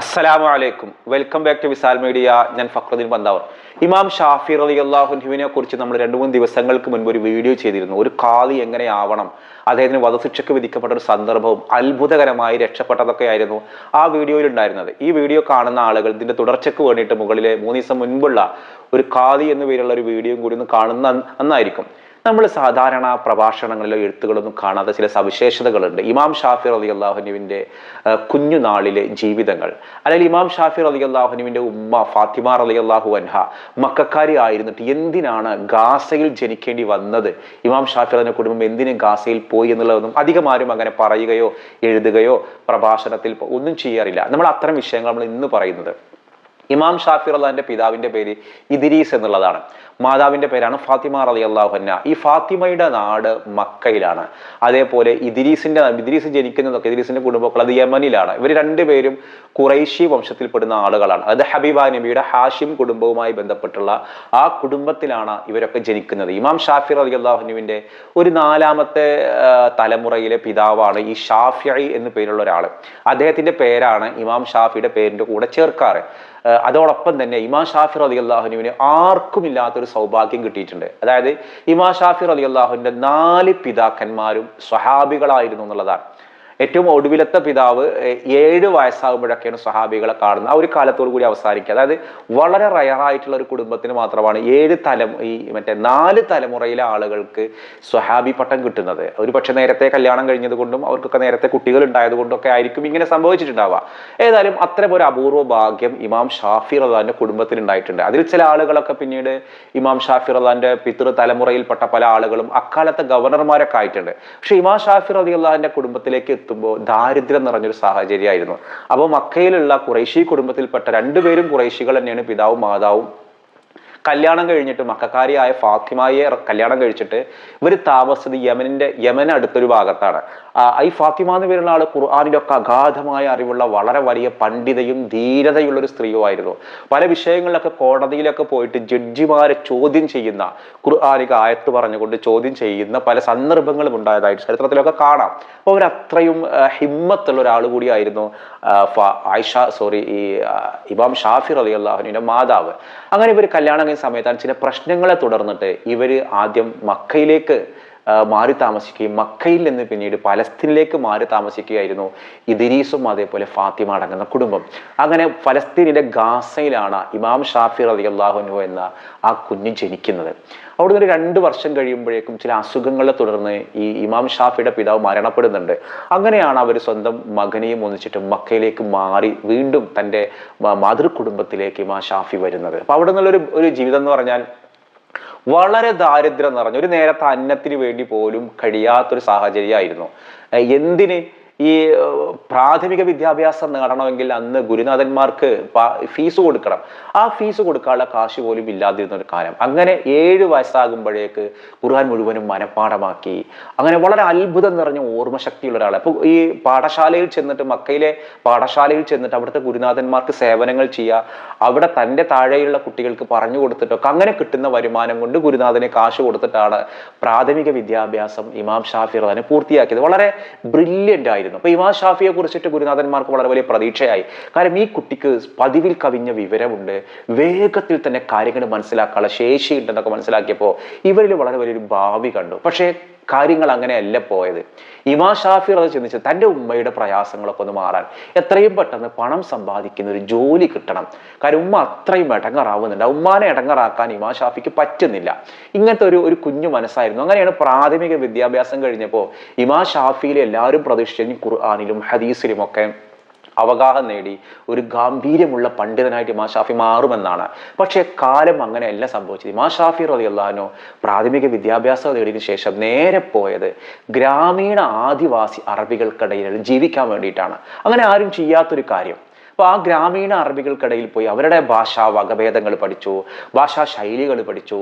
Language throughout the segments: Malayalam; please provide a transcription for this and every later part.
അസ്സലാമു അലൈക്കും welcome back to Wisal media ഞാൻ ഫക്രുദ്ദീൻ പന്താവർ. ഇമാം ഷാഫി അലി അള്ളാഹുഹുവിനെ കുറിച്ച് നമ്മൾ രണ്ട് മൂന്ന് ദിവസങ്ങൾക്ക് മുൻപ് ഒരു വീഡിയോ ചെയ്തിരുന്നു. ഒരു കാളി എങ്ങനെയാവണം അദ്ദേഹത്തിന് വധശിക്ഷയ്ക്ക് വിധിക്കപ്പെട്ട ഒരു സന്ദർഭവും അത്ഭുതകരമായി രക്ഷപ്പെട്ടതൊക്കെ ആയിരുന്നു ആ വീഡിയോയിൽ ഉണ്ടായിരുന്നത്. ഈ വീഡിയോ കാണുന്ന ആളുകൾ ഇതിന്റെ തുടർച്ചയ്ക്ക് വേണ്ടിയിട്ട് മുകളിലെ മൂന്ന് ദിവസം മുൻപുള്ള ഒരു കാളി എന്ന പേരുള്ള ഒരു വീഡിയോയും കൂടി ഒന്ന് കാണുന്ന നന്നായിരിക്കും നമ്മൾ സാധാരണ പ്രഭാഷണങ്ങളിലോ എഴുത്തുകളൊന്നും കാണാത്ത ചില സവിശേഷതകളുണ്ട്. ഇമാം ഷാഫി അലി അള്ളാഹുനുവിന്റെ കുഞ്ഞുനാളിലെ ജീവിതങ്ങൾ. അല്ലെങ്കിൽ ഇമാം ഷാഫി അലി അള്ളാഹുനുവിന്റെ ഉമ്മ ഫാത്തിമ അലി അള്ളാഹു അൻഹ മക്കാരി ആയിരുന്നിട്ട് എന്തിനാണ് ഗാസയിൽ ജനിക്കേണ്ടി വന്നത്? ഇമാം ഷാഫി അലിന്റെ കുടുംബം എന്തിന് ഗാസയിൽ പോയി എന്നുള്ളതൊന്നും അധികം ആരും അങ്ങനെ പറയുകയോ എഴുതുകയോ പ്രഭാഷണത്തിൽ ഒന്നും ചെയ്യാറില്ല. നമ്മൾ അത്തരം വിഷയങ്ങൾ നമ്മൾ ഇന്ന് പറയുന്നത് ഇമാം ഷാഫി അള്ളാഹിന്റെ പിതാവിന്റെ പേര് ഇദിരീസ് എന്നുള്ളതാണ്. മാതാവിന്റെ പേരാണ് ഫാത്തിമ റലി അള്ളാഹുന്ന ഈ ഫാത്തിമയുടെ നാട് മക്കയിലാണ്. അതേപോലെ ഇദിരീസിന്റെ ഇദിരീസ് ജനിക്കുന്നതൊക്കെ ഇദിരീസിന്റെ കുടുംബങ്ങൾ അത് യമനിലാണ്. ഇവർ രണ്ടുപേരും കുറൈശി വംശത്തിൽപ്പെടുന്ന ആളുകളാണ്. അത് ഹബീബ നബിയുടെ ഹാഷിം കുടുംബവുമായി ബന്ധപ്പെട്ടുള്ള ആ കുടുംബത്തിലാണ് ഇവരൊക്കെ ജനിക്കുന്നത്. ഇമാം ഷാഫി അലി അള്ളാഹുനുവിന്റെ ഒരു നാലാമത്തെ തലമുറയിലെ പിതാവാണ് ഈ ഷാഫിഐ എന്ന് പേരുള്ള ഒരാൾ അദ്ദേഹത്തിന്റെ പേരാണ് ഇമാം ഷാഫിയുടെ പേരിന്റെ കൂടെ ചേർക്കാറ്. അതോടൊപ്പം തന്നെ ഇമാം ഷാഫി അലി അള്ളാഹുനുവിന് ആർക്കും ഇല്ലാത്തൊരു സൗഭാഗ്യം കിട്ടിയിട്ടുണ്ട്. അതായത് ഇമാം ഷാഫി അലി അള്ളാഹുവിന്റെ നാല് പിതാക്കന്മാരും സ്വഹാബികളായിരുന്നു എന്നുള്ളതാണ്. ഏറ്റവും ഒടുവിലത്തെ പിതാവ് ഏഴ് വയസ്സാകുമ്പോഴൊക്കെയാണ് സ്വഹാബികളെ കാണുന്നത്. ആ ഒരു കാലത്തോടു കൂടി അവസാനിക്കുക. അതായത് വളരെ റയറായിട്ടുള്ള ഒരു കുടുംബത്തിന് മാത്രമാണ് ഏഴ് തലം ഈ മറ്റേ നാല് തലമുറയിലെ ആളുകൾക്ക് സ്വഹാബി പട്ടം കിട്ടുന്നത്. ഒരു പക്ഷെ നേരത്തെ കല്യാണം കഴിഞ്ഞത് കൊണ്ടും അവർക്കൊക്കെ നേരത്തെ കുട്ടികൾ ഉണ്ടായത് കൊണ്ടൊക്കെ ആയിരിക്കും ഇങ്ങനെ സംഭവിച്ചിട്ടുണ്ടാവുക. ഏതായാലും അത്തരം ഒരു അപൂർവ ഭാഗ്യം ഇമാം ഷാഫി റദാന്റെ കുടുംബത്തിൽ ഉണ്ടായിട്ടുണ്ട്. അതിൽ ചില ആളുകളൊക്കെ പിന്നീട് ഇമാം ഷാഫി റദാന്റെ പിതൃ തലമുറയിൽപ്പെട്ട പല ആളുകളും അക്കാലത്തെ ഗവർണർമാരൊക്കെ ആയിട്ടുണ്ട്. പക്ഷെ ഇമാം ഷാഫി റദി അള്ളാഹിന്റെ കുടുംബത്തിലേക്ക് എത്തുമ്പോൾ ദാരിദ്ര്യം നിറഞ്ഞൊരു സാഹചര്യമായിരുന്നു. അപ്പോൾ മക്കയിലുള്ള കുറേശി കുടുംബത്തിൽപ്പെട്ട രണ്ടുപേരും കുറേശികൾ തന്നെയാണ് പിതാവും മാതാവും. കല്യാണം കഴിഞ്ഞിട്ട് മക്കാരിയായ ഫാത്തിമയെ കല്യാണം കഴിച്ചിട്ട് ഇവർ താമസിച്ചത് യമനിന്റെ യമൻ അടുത്തൊരു ഭാഗത്താണ്. ഈ ഫാത്തിമ എന്ന് പേരുള്ള ആൾ ഖുർആാനിലൊക്കെ അഗാധമായ അറിവുള്ള വളരെ വലിയ പണ്ഡിതയും ധീരതയുള്ള ഒരു സ്ത്രീയുമായിരുന്നു പല വിഷയങ്ങളിലൊക്കെ കോടതിയിലൊക്കെ പോയിട്ട് ജഡ്ജിമാരെ ചോദ്യം ചെയ്യുന്ന ഖുർആാനിക ആയത്ത് പറഞ്ഞുകൊണ്ട് ചോദ്യം ചെയ്യുന്ന പല സന്ദർഭങ്ങളും ഉണ്ടായതായിട്ട് ചരിത്രത്തിലൊക്കെ കാണാം. അപ്പോൾ അവരത്രയും ഹിമ്മത്തുള്ള ഒരാൾ കൂടിയായിരുന്നു ആയിഷ സോറി ഈ ഇമാം ഷാഫി അലി അള്ളാഹുവിന്റെ മാതാവ്. അങ്ങനെ ഇവർ കല്യാണം സമയത്താണ് ചില പ്രശ്നങ്ങളെ തുടർന്നിട്ട് ഇവർ ആദ്യം മക്കയിലേക്ക് മാറി താമസിക്കുകയും മക്കയിൽ നിന്ന് പിന്നീട് പലസ്തീനിലേക്ക് മാറി താമസിക്കുകയായിരുന്നു ഇദരീസും അതേപോലെ ഫാത്തിമ അടങ്ങുന്ന കുടുംബം. അങ്ങനെ ഫലസ്തീനിലെ ഗാസയിലാണ് ഇമാം ഷാഫി അലി അള്ളാഹുനു എന്ന ആ കുഞ്ഞ് ജനിക്കുന്നത്. അവിടെ നിന്ന് രണ്ട് വർഷം കഴിയുമ്പോഴേക്കും ചില അസുഖങ്ങളെ തുടർന്ന് ഈ ഇമാം ഷാഫിയുടെ പിതാവ് മരണപ്പെടുന്നുണ്ട്. അങ്ങനെയാണ് അവർ സ്വന്തം മകനെയും ഒന്നിച്ചിട്ട് മക്കയിലേക്ക് മാറി വീണ്ടും തന്റെ മാതൃ മാതൃകുടുംബത്തിലേക്ക് ഇമാം ഷാഫി വരുന്നത്. അപ്പോൾ അവിടെ നിന്നുള്ളൊരു ഒരു ജീവിതം എന്ന് പറഞ്ഞാൽ വളരെ ദാരിദ്ര്യം നിറഞ്ഞ ഒരു നേരത്തെ അന്നത്തിന് വേണ്ടി പോലും കഴിയാത്തൊരു സാഹചര്യമായിരുന്നു. എന്തിന് ഈ പ്രാഥമിക വിദ്യാഭ്യാസം നേടണമെങ്കിൽ അന്ന് ഗുരുനാഥന്മാർക്ക് ഫീസ് കൊടുക്കണം. ആ ഫീസ് കൊടുക്കാനുള്ള കാശ് പോലും ഇല്ലാതിരുന്ന ഒരു കാലം. അങ്ങനെ ഏഴ് വയസ്സാകുമ്പോഴേക്ക് ഖുർആൻ മുഴുവനും മനഃപ്പാഠമാക്കി. അങ്ങനെ വളരെ അത്ഭുതം നിറഞ്ഞ ഓർമ്മശക്തിയുള്ള ഒരാൾ അപ്പോൾ ഈ പാഠശാലയിൽ ചെന്നിട്ട് മക്കയിലെ പാഠശാലയിൽ ചെന്നിട്ട് അവിടുത്തെ ഗുരുനാഥന്മാർക്ക് സേവനങ്ങൾ ചെയ്യുക അവിടെ തന്റെ താഴെയുള്ള കുട്ടികൾക്ക് പറഞ്ഞു കൊടുത്തിട്ടൊക്കെ അങ്ങനെ കിട്ടുന്ന വരുമാനം കൊണ്ട് ഗുരുനാഥനെ കാശ് കൊടുത്തിട്ടാണ് പ്രാഥമിക വിദ്യാഭ്യാസം ഇമാം ഷാഫിർ തന്നെ പൂർത്തിയാക്കിയത്. വളരെ ബ്രില്യന്റ് ആയിരുന്നു. അപ്പൊ ഇമാ ഷാഫിയെ കുറിച്ചിട്ട് ഗുരുനാഥന്മാർക്ക് വളരെ വലിയ പ്രതീക്ഷയായി. കാരണം ഈ കുട്ടിക്ക് പതിവിൽ കവിഞ്ഞ വിവരമുണ്ട്. വേഗത്തിൽ തന്നെ കാര്യങ്ങൾ മനസ്സിലാക്കാനുള്ള ശേഷിയുണ്ടെന്നൊക്കെ മനസ്സിലാക്കിയപ്പോൾ ഇവരിൽ വളരെ വലിയൊരു ഭാവി കണ്ടു. പക്ഷേ കാര്യങ്ങൾ അങ്ങനെയല്ല പോയത്. ഇമാ ഷാഫിർ അത് ചിന്തിച്ച് തന്റെ ഉമ്മയുടെ പ്രയാസങ്ങളൊക്കെ ഒന്ന് മാറാൻ എത്രയും പെട്ടെന്ന് പണം സമ്പാദിക്കുന്ന ഒരു ജോലി കിട്ടണം. കാരണം ഉമ്മ അത്രയും ഇടങ്ങറാവുന്നുണ്ട്. ഉമ്മാനെ ഇടങ്ങറാക്കാൻ ഇമാ ഷാഫിക്ക് പറ്റുന്നില്ല. ഇങ്ങനത്തെ ഒരു ഒരു കുഞ്ഞു മനസ്സായിരുന്നു. അങ്ങനെയാണ് പ്രാഥമിക വിദ്യാഭ്യാസം കഴിഞ്ഞപ്പോൾ ഇമാ ഷാഫിയിലെ എല്ലാവരും പ്രതീക്ഷിച്ചു ഖുർആാനിലും ഹദീസിലും ഒക്കെ അവഗാഹം നേടി ഒരു ഗാംഭീര്യമുള്ള പണ്ഡിതനായിട്ട് ഇമാ ഷാഫി മാറുമെന്നാണ്. പക്ഷേ കാലം അങ്ങനെയല്ല സംഭവിച്ചത്. ഇമാ ഷാഫി റതിയുള്ളഹാനോ പ്രാഥമിക വിദ്യാഭ്യാസം നേടിയതിനു ശേഷം നേരെ പോയത് ഗ്രാമീണ ആദിവാസി അറബികൾക്കിടയിൽ ജീവിക്കാൻ വേണ്ടിയിട്ടാണ്. അങ്ങനെ ആരും ചെയ്യാത്തൊരു കാര്യം. അപ്പോൾ ആ ഗ്രാമീണ അറബികൾക്കിടയിൽ പോയി അവരുടെ ഭാഷാ വകഭേദങ്ങൾ പഠിച്ചു ഭാഷാ ശൈലികൾ പഠിച്ചു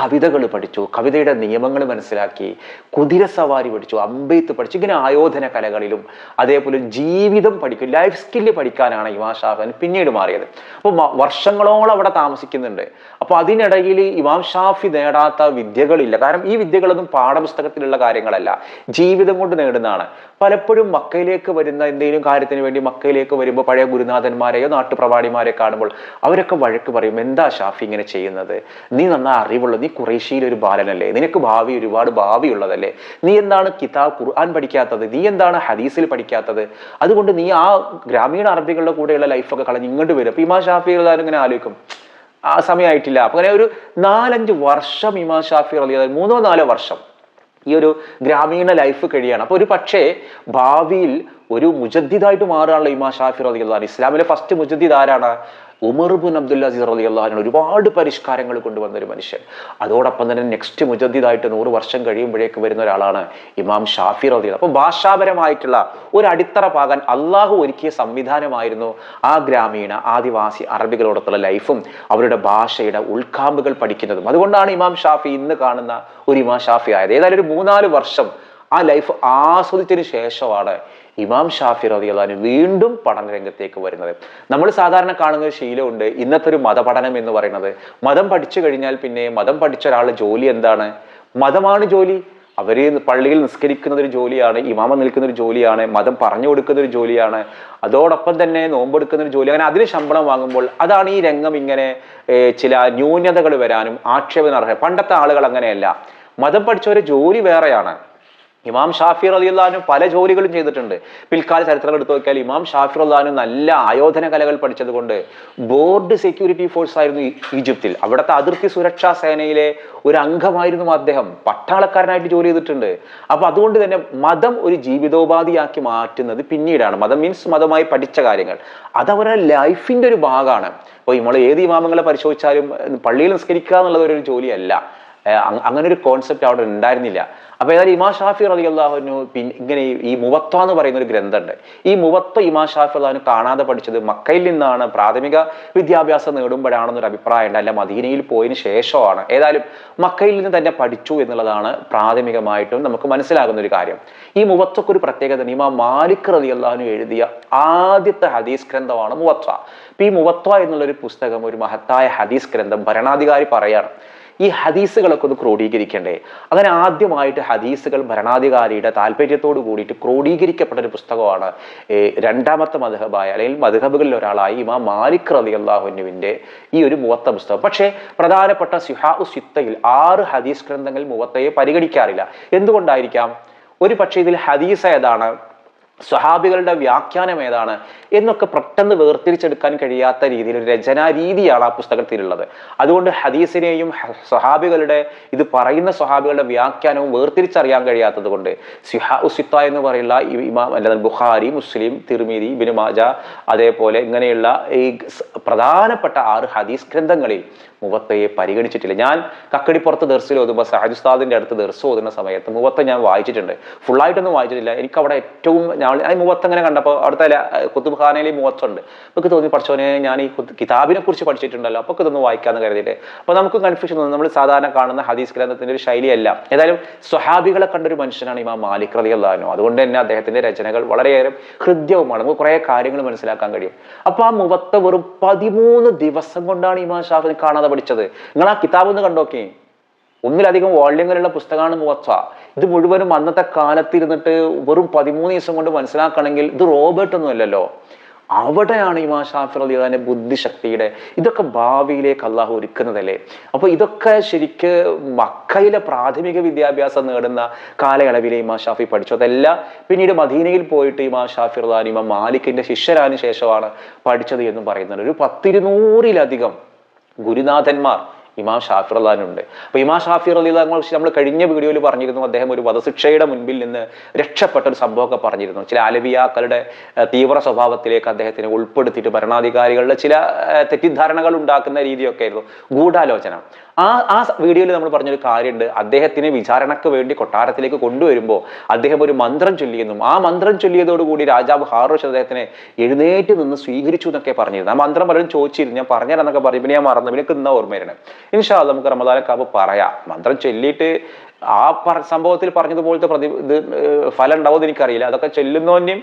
കവിതകൾ പഠിച്ചു കവിതയുടെ നിയമങ്ങൾ മനസ്സിലാക്കി കുതിര സവാരി പഠിച്ചു അമ്പെയ്ത്ത് പഠിച്ചു ഇങ്ങനെ ആയോധന കലകളിലും അതേപോലെ ജീവിതം പഠിക്കും ലൈഫ് സ്കില്ല് പഠിക്കാനാണ് ഇമാം ഷാഫാൻ പിന്നീട് മാറിയത്. അപ്പോൾ വർഷങ്ങളോളം അവിടെ താമസിക്കുന്നുണ്ട്. അപ്പോൾ അതിനിടയിൽ ഇമാം ഷാഫി നേടാത്ത വിദ്യകളില്ല. കാരണം ഈ വിദ്യകളൊന്നും പാഠപുസ്തകത്തിലുള്ള കാര്യങ്ങളല്ല. ജീവിതം കൊണ്ട് നേടുന്നതാണ്. പലപ്പോഴും മക്കയിലേക്ക് വരുന്ന എന്തെങ്കിലും കാര്യത്തിന് വേണ്ടി മക്കയിലേക്ക് വരുമ്പോൾ പഴയ ഗുരുനാഥ ഗുരുനാഥന്മാരെയോ നാട്ടുപ്രവാടിമാരെയോ കാണുമ്പോൾ അവരൊക്കെ വഴക്ക് പറയും എന്താ ഷാഫി ഇങ്ങനെ ചെയ്യുന്നത്? നീ നന്നാ അറിവുള്ള നീ കുറേശ്ശിയിലെ ഒരു ബാലനല്ലേ? നിനക്ക് ഭാവി ഒരുപാട് ഭാവിയുള്ളതല്ലേ? നീ എന്താണ് കിതാബ് ഖുർആൻ പഠിക്കാത്തത്? നീ എന്താണ് ഹദീസിൽ പഠിക്കാത്തത്? അതുകൊണ്ട് നീ ആ ഗ്രാമീണ അറബികളുടെ കൂടെയുള്ള ലൈഫൊക്കെ കളഞ്ഞ് ഇങ്ങോട്ട് വരും. അപ്പൊ ഇമാ ഷാഫി ഇങ്ങനെ ആലോചിക്കും. ആ സമയമായിട്ടില്ല. അപ്പൊ അങ്ങനെ ഒരു നാലഞ്ച് വർഷം ഇമാ ഷാഫി അലി മൂന്നോ നാലോ വർഷം ഈ ഒരു ഗ്രാമീണ ലൈഫ് കഴിയാണ്. അപ്പൊ ഒരു പക്ഷേ ഭാവിയിൽ ഒരു മുജദ്ദിദായിട്ട് മാറാനുള്ള ഇമാ ഷാഫി റലി ഇസ്ലാമിലെ ഫസ്റ്റ് മുജദ്ദിദ് ആരാണ്? ഉമർ ബുൻ അബ്ദുൽ അസീസ് റലി അള്ളഹാൻ ഒരുപാട് പരിഷ്കാരങ്ങൾ കൊണ്ടുവന്ന ഒരു മനുഷ്യൻ. അതോടൊപ്പം തന്നെ നെക്സ്റ്റ് മുജദ്ദിദായിട്ട് നൂറ് വർഷം കഴിയുമ്പോഴേക്ക് വരുന്ന ഒരാളാണ് ഇമാം ഷാഫി റലി അപ്പൊ ഭാഷാപരമായിട്ടുള്ള ഒരു അടിത്തറ പാകാൻ അള്ളാഹു ഒരുക്കിയ സംവിധാനമായിരുന്നു ആ ഗ്രാമീണ ആദിവാസി അറബികളോടൊത്തുള്ള ലൈഫും അവരുടെ ഭാഷയുടെ ഉൾക്കാമ്പുകൾ പഠിക്കുന്നതും. അതുകൊണ്ടാണ് ഇമാം ഷാഫി ഇന്ന് കാണുന്ന ഒരു ഇമാം ഷാഫി ആയത്. ഏതായാലും ഒരു മൂന്നാൽ വർഷം ആ ലൈഫ് ആസ്വദിച്ചതിന് ശേഷമാണ് ഇമാം ഷാഫി റതിയാലും വീണ്ടും പഠന രംഗത്തേക്ക് വരുന്നത്. നമ്മൾ സാധാരണ കാണുന്ന ഒരു ശീലമുണ്ട് ഇന്നത്തെ ഒരു മതപഠനം എന്ന് പറയുന്നത്. മതം പഠിച്ചു കഴിഞ്ഞാൽ പിന്നെ മതം പഠിച്ച ഒരാളുടെ ജോലി എന്താണ്? മതമാണ് ജോലി. അവർ പള്ളിയിൽ നിസ്കരിക്കുന്ന ഒരു ജോലിയാണ് ഇമാമ നിൽക്കുന്ന ഒരു ജോലിയാണ് മതം പറഞ്ഞു കൊടുക്കുന്ന ഒരു ജോലിയാണ്. അതോടൊപ്പം തന്നെ നോമ്പെടുക്കുന്ന ഒരു ജോലി. അങ്ങനെ അതിന് ശമ്പളം വാങ്ങുമ്പോൾ അതാണ് ഈ രംഗം ഇങ്ങനെ ചില ന്യൂനതകൾ വരാനും ആക്ഷേപം നടക്കുക പണ്ടത്തെ ആളുകൾ അങ്ങനെയല്ല. മതം പഠിച്ചവരെ ജോലി വേറെയാണ്. ഇമാം ഷാഫി റലിയുള്ളഹാനും പല ജോലികളും ചെയ്തിട്ടുണ്ട്. പിൽക്കാല ചരിത്രങ്ങൾ എടുത്തു നോക്കിയാൽ ഇമാം ഷാഫി അള്ളഹാനും നല്ല ആയോധന കലകൾ പഠിച്ചത് കൊണ്ട് ബോർഡ് സെക്യൂരിറ്റി ഫോഴ്സ് ആയിരുന്നു ഈജിപ്തിൽ. അവിടുത്തെ അതിർത്തി സുരക്ഷാ സേനയിലെ ഒരു അംഗമായിരുന്നു അദ്ദേഹം. പട്ടാളക്കാരനായിട്ട് ജോലി ചെയ്തിട്ടുണ്ട്. അപ്പൊ അതുകൊണ്ട് തന്നെ മതം ഒരു ജീവിതോപാധിയാക്കി മാറ്റുന്നത് പിന്നീടാണ്. മതം മീൻസ് മതമായി പഠിച്ച കാര്യങ്ങൾ. അത് അവരുടെ ലൈഫിന്റെ ഒരു ഭാഗമാണ്. അപ്പോൾ നമ്മൾ ഏത് ഇമാമങ്ങളെ പരിശോധിച്ചാലും പള്ളിയിൽ നിസ്കരിക്കുക എന്നുള്ളത് ഒരു ജോലിയല്ല. അങ്ങനെ ഒരു കോൺസെപ്റ്റ് അവിടെ ഉണ്ടായിരുന്നില്ല. അപ്പൊ ഏതായാലും ഇമാ ഷാഫി അലി പിന്നെ ഇങ്ങനെ ഈ- മുവത്ത എന്ന് പറയുന്ന ഒരു ഗ്രന്ഥമുണ്ട്. ഈ മുവത്ത ഇമാ ഷാഫി അള്ളഹനു കാണാതെ പഠിച്ചത് മക്കയിൽ നിന്നാണ് പ്രാഥമിക വിദ്യാഭ്യാസം നേടുമ്പോഴാണെന്നൊരു അഭിപ്രായം ഉണ്ട് അല്ല മദീനയിൽ പോയതിന് ശേഷമാണ്. ഏതായാലും മക്കയിൽ നിന്ന് തന്നെ പഠിച്ചു എന്നുള്ളതാണ് പ്രാഥമികമായിട്ടും നമുക്ക് മനസ്സിലാകുന്ന ഒരു കാര്യം. ഈ മുവത്വക്ക് ഒരു പ്രത്യേകത ഇമാ മാലിക് റതി അള്ളാഹുനു എഴുതിയ ആദ്യത്തെ ഹദീസ് ഗ്രന്ഥമാണ് മുവത്ത ഈ ഈ മുവത്ത എന്നുള്ളൊരു പുസ്തകം ഒരു മഹത്തായ ഹദീസ് ഗ്രന്ഥം ഭരണാധികാരി പറയാണ്. ഈ ഹദീസുകളൊക്കെ ഒന്ന് ക്രോഡീകരിക്കണ്ടേ? അങ്ങനെ ആദ്യമായിട്ട് ഹദീസുകൾ ഭരണാധികാരിയുടെ താല്പര്യത്തോട് കൂടിയിട്ട് ക്രോഡീകരിക്കപ്പെട്ട ഒരു പുസ്തകമാണ് രണ്ടാമത്തെ മധുഹബായ അല്ലെങ്കിൽ മധുഹബുകളിൽ ഒരാളായി ഇമാ മാലിക് റബി അള്ളാഹുനുവിന്റെ ഈ ഒരു മുവത്ത പുസ്തകം. പക്ഷേ പ്രധാനപ്പെട്ട സിഹാ സിത്തയിൽ ആറ് ഹദീസ് ഗ്രന്ഥങ്ങൾ മുവത്തയെ പരിഗണിക്കാറില്ല. എന്തുകൊണ്ടായിരിക്കാം? ഒരു പക്ഷേ ഇതിൽ ഹദീസ് ഏതാണ്? സ്വഹാബികളുടെ വ്യാഖ്യാനം ഏതാണ് എന്നൊക്കെ പെട്ടെന്ന് വേർതിരിച്ചെടുക്കാൻ കഴിയാത്ത രീതിയിൽ ഒരു രചനാ രീതിയാണ് ആ പുസ്തകത്തിലുള്ളത് അതുകൊണ്ട് ഹദീസിനെയും സ്വഹാബികളുടെ ഇത് പറയുന്ന സ്വഹാബികളുടെ വ്യാഖ്യാനവും വേർതിരിച്ചറിയാൻ കഴിയാത്തത് കൊണ്ട് സിഹാ ഉസിത്ത എന്ന് പറയുന്ന ഇമാം അല്ല ബുഖാരി മുസ്ലിം തിർമിതി ബിനുമാജ മാജ അതേപോലെ ഇങ്ങനെയുള്ള ഈ പ്രധാനപ്പെട്ട ആറ് ഹദീസ് ഗ്രന്ഥങ്ങളിൽ മുവത്തയെ പരിഗണിച്ചിട്ടില്ല. ഞാൻ കക്കടിപ്പുറത്ത് ദർസിൽ ഓതുമ്പോൾ സഹജുസ്താദിന്റെ അടുത്ത് ദർസ് ഓതുന്ന സമയത്ത് മുവത്ത ഞാൻ വായിച്ചിട്ടുണ്ട്. ഫുള്ളായിട്ടൊന്നും വായിച്ചിട്ടില്ല. എനിക്ക് അവിടെ ഏറ്റവും ഞാൻ ആ മുഖത്ത് അങ്ങനെ കണ്ടപ്പോൾ അവിടുത്തെ കുത്തുബ് ഖാനയിൽ ഈ അപ്പോൾ നമുക്ക് തോന്നി പഠിച്ചോനെ ഞാൻ ഈ കിതാബിനെ കുറിച്ച് പഠിച്ചിട്ടുണ്ടല്ലോ അപ്പൊ ഇതൊന്ന് വായിക്കാന്ന് കരുതിയിട്ട്. അപ്പോൾ നമുക്ക് കൺഫ്യൂഷൻ തോന്നുന്നു നമ്മൾ സാധാരണ കാണുന്ന ഹദീസ് ഗ്രന്ഥത്തിന്റെ ഒരു ശൈലിയല്ല. ഏതായാലും സ്വഹാബികളെ കണ്ടൊരു മനുഷ്യനാണ് ഇമാം മാലിക് റലി അള്ളഹാനു അതുകൊണ്ട് തന്നെ അദ്ദേഹത്തിന്റെ രചനകൾ വളരെയേറെ ഹൃദ്യവുമാണ്. നമുക്ക് കുറെ കാര്യങ്ങൾ മനസ്സിലാക്കാൻ കഴിയും. അപ്പോൾ ആ മുഖത്ത് വെറും പതിമൂന്ന് ദിവസം കൊണ്ടാണ് ഇമാം ഷാഫിനെ കാണാതെ പഠിച്ചത്. നിങ്ങൾ ആ കിതാബ് ഒന്ന് കണ്ടോക്കേ? ഒന്നിലധികം വോള്യങ്ങളുള്ള പുസ്തകമാണ് മുവത്ത ഇത് മുഴുവനും അന്നത്തെ കാലത്തിരുന്നിട്ട് വെറും പതിമൂന്ന് ദിവസം കൊണ്ട് മനസ്സിലാക്കണമെങ്കിൽ ഇത് റോബർട്ട് ഒന്നും അല്ലല്ലോ. അവിടെയാണ് ഇമാ ഷാഫി അലിഖാന്റെ ബുദ്ധിശക്തിയുടെ ഇതൊക്കെ ഭാവിയിലേക്ക് അള്ളാഹു ഒരുക്കുന്നതല്ലേ. അപ്പൊ ഇതൊക്കെ ശരിക്ക് മക്കയിലെ പ്രാഥമിക വിദ്യാഭ്യാസം നേടുന്ന കാലയളവിലെ ഇമാ ഷാഫി പഠിച്ചു. അതല്ല പിന്നീട് മദീനയിൽ പോയിട്ട് ഇമാ ഷാഫി റഹ്ലാൻ ഇമാം മാലിക്കിന്റെ ശിഷ്യരാന് ശേഷമാണ് പഠിച്ചത് എന്ന് പറയുന്നത് ഒരു പത്തിരുന്നൂറിലധികം ഗുരുനാഥന്മാർ ഇമാം ഷാഫി റഹ്ലാനുണ്ട് അപ്പൊ ഇമാം ഷാഫി റഹ്ലാൻ നമ്മൾ കഴിഞ്ഞ വീഡിയോയിൽ പറഞ്ഞിരുന്നു അദ്ദേഹം ഒരു വധശിക്ഷയുടെ മുൻപിൽ നിന്ന് രക്ഷപ്പെട്ട ഒരു സംഭവമൊക്കെ പറഞ്ഞിരുന്നു. ചില അലവിയാക്കളുടെ തീവ്ര സ്വഭാവത്തിലേക്ക് അദ്ദേഹത്തിനെ ഉൾപ്പെടുത്തിയിട്ട് ഭരണാധികാരികളുടെ ചില തെറ്റിദ്ധാരണകൾ ഉണ്ടാക്കുന്ന രീതിയൊക്കെ ആയിരുന്നു. ഗൂഢാലോചന. ആ ആ വീഡിയോയിൽ നമ്മൾ പറഞ്ഞൊരു കാര്യമുണ്ട്. അദ്ദേഹത്തിന് വിചാരണക്ക് വേണ്ടി കൊട്ടാരത്തിലേക്ക് കൊണ്ടുവരുമ്പോൾ അദ്ദേഹം ഒരു മന്ത്രം ചൊല്ലിയെന്നും ആ മന്ത്രം ചൊല്ലിയതോടുകൂടി രാജാവ് ഹാറോഷ് അദ്ദേഹത്തിനെ എഴുന്നേറ്റ് നിന്ന് സ്വീകരിച്ചു എന്നൊക്കെ പറഞ്ഞിരുന്നു. ആ മന്ത്രം പലരും ചോദിച്ചിരുന്നു. ഞാൻ പറഞ്ഞാലെന്നൊക്കെ പറഞ്ഞു. പിന്നെ ഞാൻ മറന്നു. പിന്നെ ഇന്ന ഓർമ്മയാണ് ഇൻഷാ അല്ലാ നമുക്ക് റമദാനക്കാവ് പറയാം. മന്ത്രം ചൊല്ലിയിട്ട് ആ സംഭവത്തിൽ പറഞ്ഞതുപോലത്തെ പ്രതി ഇത് ഫലം ഉണ്ടാവുമെന്ന് എനിക്കറിയില്ല. അതൊക്കെ ചെല്ലുന്നവന്റെയും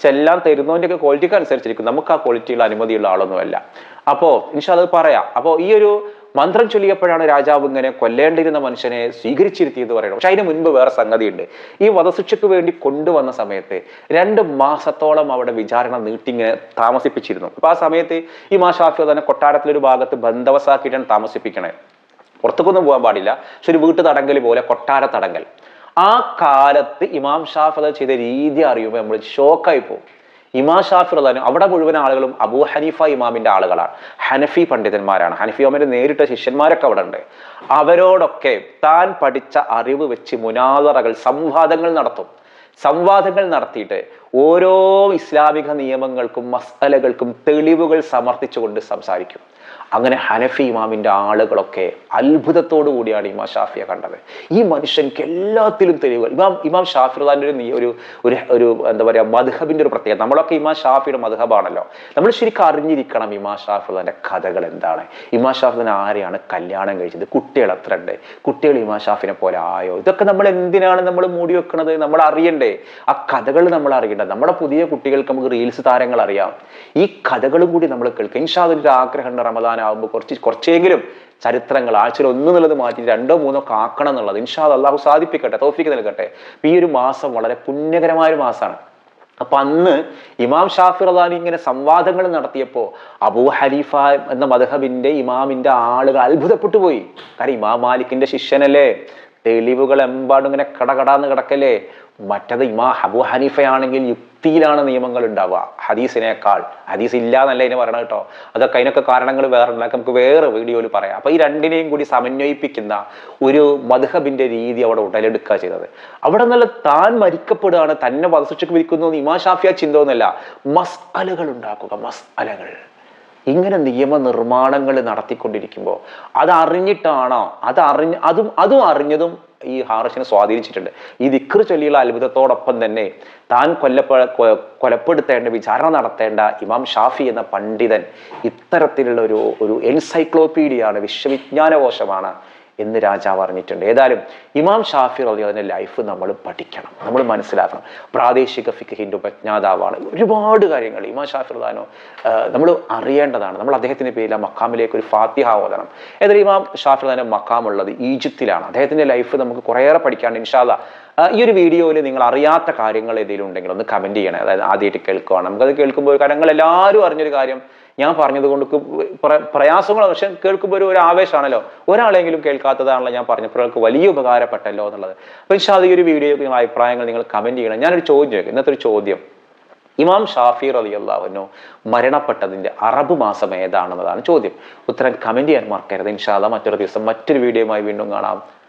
ചെല്ലാൻ തരുന്നതിന്റെ ഒക്കെ ക്വാളിറ്റിക്ക് അനുസരിച്ചിരിക്കും. നമുക്ക് ആ ക്വാളിറ്റിയുള്ള അനുമതിയുള്ള ആളൊന്നുമല്ല. അപ്പോൾ ഇൻഷാ അത് പറയാം. അപ്പോൾ ഈ ഒരു മന്ത്രം ചൊല്ലിയപ്പോഴാണ് രാജാവ് ഇങ്ങനെ കൊല്ലേണ്ടിരുന്ന മനുഷ്യനെ സ്വീകരിച്ചിരുത്തിയെന്ന് പറയണം പക്ഷെ അതിന് മുൻപ് വേറെ സംഗതിയുണ്ട്. ഈ വധശിക്ഷയ്ക്ക് വേണ്ടി കൊണ്ടുവന്ന സമയത്ത് രണ്ട് മാസത്തോളം അവിടെ വിചാരണ നീട്ടിങ്ങനെ താമസിപ്പിച്ചിരുന്നു. അപ്പൊ ആ സമയത്ത് ഈ മാ ഷാഫി തന്നെ കൊട്ടാരത്തിലൊരു ഭാഗത്ത് ബന്ധവസാക്കിയിട്ടാണ് താമസിപ്പിക്കണേ. പുറത്തേക്കൊന്നും പോകാൻ പാടില്ല. പക്ഷെ ഒരു വീട്ടു തടങ്കൽ പോലെ കൊട്ടാര തടങ്കൽ ആ കാലത്ത് ഇമാം ഷാഫി ചെയ്ത രീതി അറിയുമ്പോൾ നമ്മൾ ഷോക്കായി പോകും. ഇമാം ഷാഫി റഹ്ലാനും അവിടെ മുഴുവൻ ആളുകളും അബൂ ഹനീഫ ഇമാമിന്റെ ആളുകളാണ്. ഹനഫി പണ്ഡിതന്മാരാണ്. ഹനഫി ഇമാമിന്റെ നേരിട്ട ശിഷ്യന്മാരൊക്കെ അവിടെ ഉണ്ട്. അവരോടൊക്കെ താൻ പഠിച്ച അറിവ് വെച്ച് മുനാദറകൾ സംവാദങ്ങൾ നടത്തും. സംവാദങ്ങൾ നടത്തിയിട്ട് ഓരോ ഇസ്ലാമിക നിയമങ്ങൾക്കും മസലകൾക്കും തെളിവുകൾ സമർത്ഥിച്ചുകൊണ്ട് സംസാരിക്കും. അങ്ങനെ ഹനഫി ഇമാമിന്റെ ആളുകളൊക്കെ അത്ഭുതത്തോടു കൂടിയാണ് ഇമാം ഷാഫിയെ കണ്ടത്. ഈ മനുഷ്യൻക്ക് എല്ലാത്തിലും തെളിവുകൾ. ഇമാം ഇമാം ഷാഫി റുദാന്റെ ഒരു ഒരു ഒരു എന്താ പറയുക മധുഹബിന്റെ ഒരു പ്രത്യേകത. നമ്മളൊക്കെ ഇമാം ഷാഫിയുടെ മധുഹബാണല്ലോ നമ്മൾ ശരിക്കും അറിഞ്ഞിരിക്കണം ഇമാം ഷാഫി റുദാന്റെ കഥകൾ എന്താണ്. ഇമാം ഷാഫി റുദാൻ ആരെയാണ് കല്യാണം കഴിച്ചത്? കുട്ടികൾ എത്ര ഉണ്ട് കുട്ടികൾ ഇമാം ഷാഫിനെ പോലെ ആയോ? ഇതൊക്കെ നമ്മൾ എന്തിനാണ് നമ്മൾ മൂടി വെക്കുന്നത് നമ്മൾ അറിയണ്ടേ? ആ കഥകൾ നമ്മൾ അറിയണ്ടേ നമ്മുടെ പുതിയ കുട്ടികൾക്ക് നമുക്ക് റീൽസ് താരങ്ങൾ അറിയാം. ഈ കഥകളും കൂടി നമ്മൾ കേൾക്കാം. ഇൻഷാ ഒരു ആഗ്രഹമുണ്ട് റമദാൻ ആകുമ്പോൾ കുറച്ച് കുറച്ചെങ്കിലും ചരിത്രങ്ങൾ ആഴ്ചയിൽ ഒന്നുള്ളത് മാറ്റി രണ്ടോ മൂന്നോ ഒക്കെ ആക്കണം എന്നുള്ളത് ഇൻഷാദ് അള്ളാഹു സാധിപ്പിക്കട്ടെ തോഫിക്ക് നൽകട്ടെ. ഈ ഒരു മാസം വളരെ പുണ്യകരമായ ഒരു മാസമാണ്. അപ്പൊ അന്ന് ഇമാം ഷാഫി റദാനി ഇങ്ങനെ സംവാദങ്ങൾ നടത്തിയപ്പോൾ അബൂ ഹലീഫ എന്ന മധഹബിന്റെ ഇമാമിന്റെ ആളുകൾ അത്ഭുതപ്പെട്ടു പോയി. കാരണം ഇമാം മാലിക്കിന്റെ ശിഷ്യനല്ലേ? തെളിവുകൾ എമ്പാടും ഇങ്ങനെ കടകടാന്ന് കിടക്കല്ലേ? മറ്റത് ഇമാ അബൂ ഹനീഫയാണെങ്കിൽ യുക്തിയിലാണ് നിയമങ്ങൾ ഉണ്ടാവുക. ഹദീസിനേക്കാൾ. ഹദീസ് ഇല്ല എന്നല്ല ഇതിന് പറയണം കേട്ടോ. അതൊക്കെ അതിനൊക്കെ കാരണങ്ങൾ വേറെ ഉണ്ടാക്കി നമുക്ക് വേറെ വീഡിയോയിൽ പറയാം. അപ്പോൾ ഈ രണ്ടിനെയും കൂടി സമന്വയിപ്പിക്കുന്ന ഒരു മധുഹബിന്റെ രീതി അവിടെ ഉടലെടുക്കുക ചെയ്തത്. അവിടെ നല്ല താൻ മരിക്കപ്പെടുകയാണ് തന്നെ വധശിക്ഷയ്ക്ക് വിരിക്കുന്നു ഇമാ ഷാഫിയ ചിന്തയൊന്നുമല്ല മസ്അലകൾ ഉണ്ടാക്കുക. മസ്അലകൾ. ഇങ്ങനെ നിയമനിർമ്മാണങ്ങൾ നടത്തിക്കൊണ്ടിരിക്കുമ്പോൾ അത് അറിഞ്ഞിട്ടാണോ അത് അറിഞ്ഞ് അതും അതും അറിഞ്ഞതും ഈ ഹാറിഷിനെ സ്വാധീനിച്ചിട്ടുണ്ട്. ഈ ദിക്ർ ചൊല്ലിയുള്ള അത്ഭുതത്തോടൊപ്പം തന്നെ താൻ കൊല്ലപ്പെ കൊലപ്പെടുത്തേണ്ട വിചാരണ നടത്തേണ്ട ഇമാം ഷാഫി എന്ന പണ്ഡിതൻ ഇത്തരത്തിലുള്ള ഒരു ഒരു എൻസൈക്ലോപീഡിയാണ് വിശ്വവിജ്ഞാനകോശമാണ് എന്ന് രാജാവ് അറിഞ്ഞിട്ടുണ്ട്. ഏതായാലും ഇമാം ഷാഫി റലി അതിന്റെ ലൈഫ് നമ്മൾ പഠിക്കണം. നമ്മൾ മനസ്സിലാക്കണം. പ്രാദേശിക ഫിഖിന്റെ ഉപജ്ഞാതാവാണ്. ഒരുപാട് കാര്യങ്ങൾ ഇമാം ഷാഫി റദാനോ നമ്മൾ അറിയേണ്ടതാണ്. നമ്മൾ അദ്ദേഹത്തിന്റെ പേരിൽ ആ മക്കാമിലേക്ക് ഒരു ഫാത്തിഹ ഓതണം. ഏതായാലും ഇമാം ഷാഫി റദാന്റെ മക്കാമുള്ളത് ഈജിപ്തിലാണ്. അദ്ദേഹത്തിന്റെ ലൈഫ് നമുക്ക് കുറേയേറെ പഠിക്കാണ്ട് ഇൻഷാല്ല ഈ ഒരു വീഡിയോയിൽ നിങ്ങൾ അറിയാത്ത കാര്യങ്ങൾ ഏതെങ്കിലും ഉണ്ടെങ്കിൽ ഒന്ന് കമന്റ് ചെയ്യണേ. അതായത് ആദ്യമായിട്ട് കേൾക്കുകയാണ് നമുക്കത് കേൾക്കുമ്പോൾ കാര്യങ്ങൾ എല്ലാവരും അറിഞ്ഞൊരു കാര്യം ഞാൻ പറഞ്ഞത് കൊണ്ട് പ്ര- പ്രയാസങ്ങളോ പക്ഷെ കേൾക്കുമ്പോൾ ഒരു ഒരു ആവേശമാണല്ലോ. ഒരാളെങ്കിലും കേൾക്കാത്തതാണല്ലോ ഞാൻ പറഞ്ഞപ്പോൾ ഒരാൾക്ക് വലിയ ഉപകാരപ്പെട്ടല്ലോ എന്നുള്ളത്. അപ്പോൾ അത് ഈ ഒരു വീഡിയോ നിങ്ങൾ അഭിപ്രായങ്ങൾ നിങ്ങൾ കമന്റ് ചെയ്യണം. ഞാനൊരു ചോദ്യം ചോദിക്കും. ഇന്നത്തെ ഒരു ചോദ്യം. ഇമാം ഷാഫി റലി അള്ളാഹുനോ മരണപ്പെട്ടതിന്റെ അറബ് മാസം ഏതാണെന്നതാണ് ചോദ്യം. ഉത്തരം കമന്റ് ചെയ്യാൻ മറക്കരുത്. ഇൻഷാല്ല മറ്റൊരു ദിവസം മറ്റൊരു വീഡിയോയുമായി വീണ്ടും കാണാം.